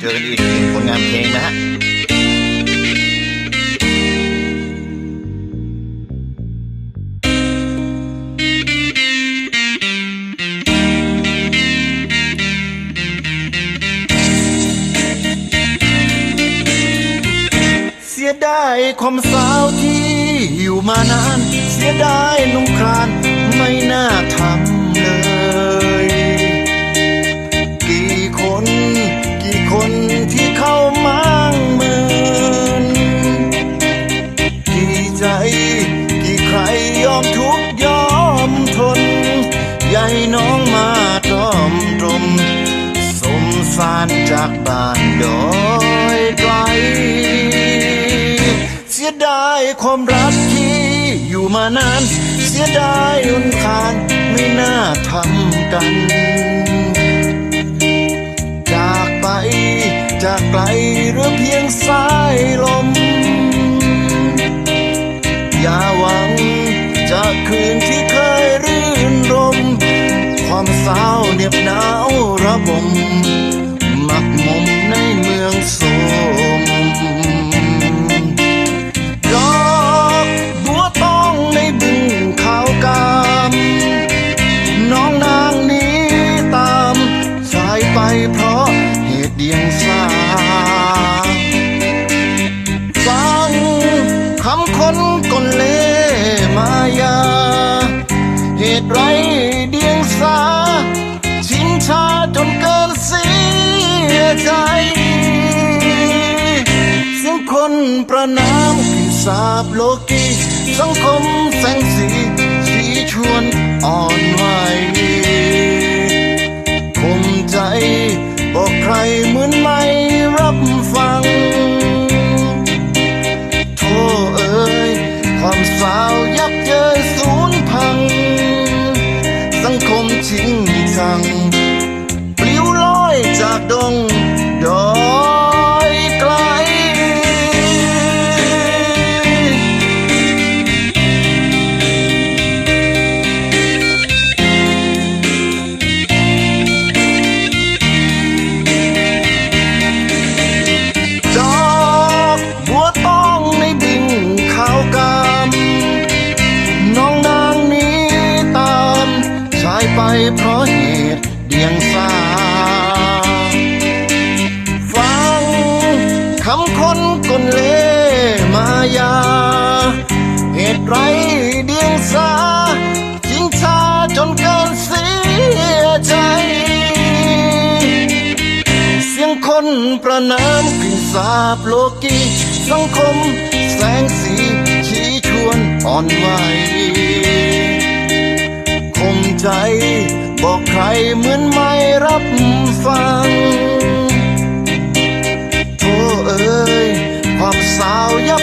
เจอกันอีกหนึ่งผลงานเพลงนะฮะียดายความสาวที่อยู่มานาน เสียดายนุ่งครานไม่น่าทำ จากบ้านโดยไกล เสียดายความรักที่อยู่มานาน เสียดายอุนคานไม่น่าทำกัน จากไปจากไกลหรือเพียงสายลม อย่าหวังจากคืนที่เคยรื่นรม ความเศร้าเหน็บหนาวระบม ประนามขึ้นสาบโลกีสังคมแสงสีชี้ชวนอ่อนไหวคมใจบอกใครเหมือนไม่รับฟัง โทเอ่ยความสาวยับเยินสูญพัง สังคมชิงชัง ไปเพราะเหตุเดียงสา ฟังคำคนกลเลมายา เหตุไรเดียงสาจริงชาจนเกินเสียใจ เสียงคนประนามกลิ่นสาบโลกีสังคมแสง เหมือนไม่รับฟังโทเอ่ยความสาวยับ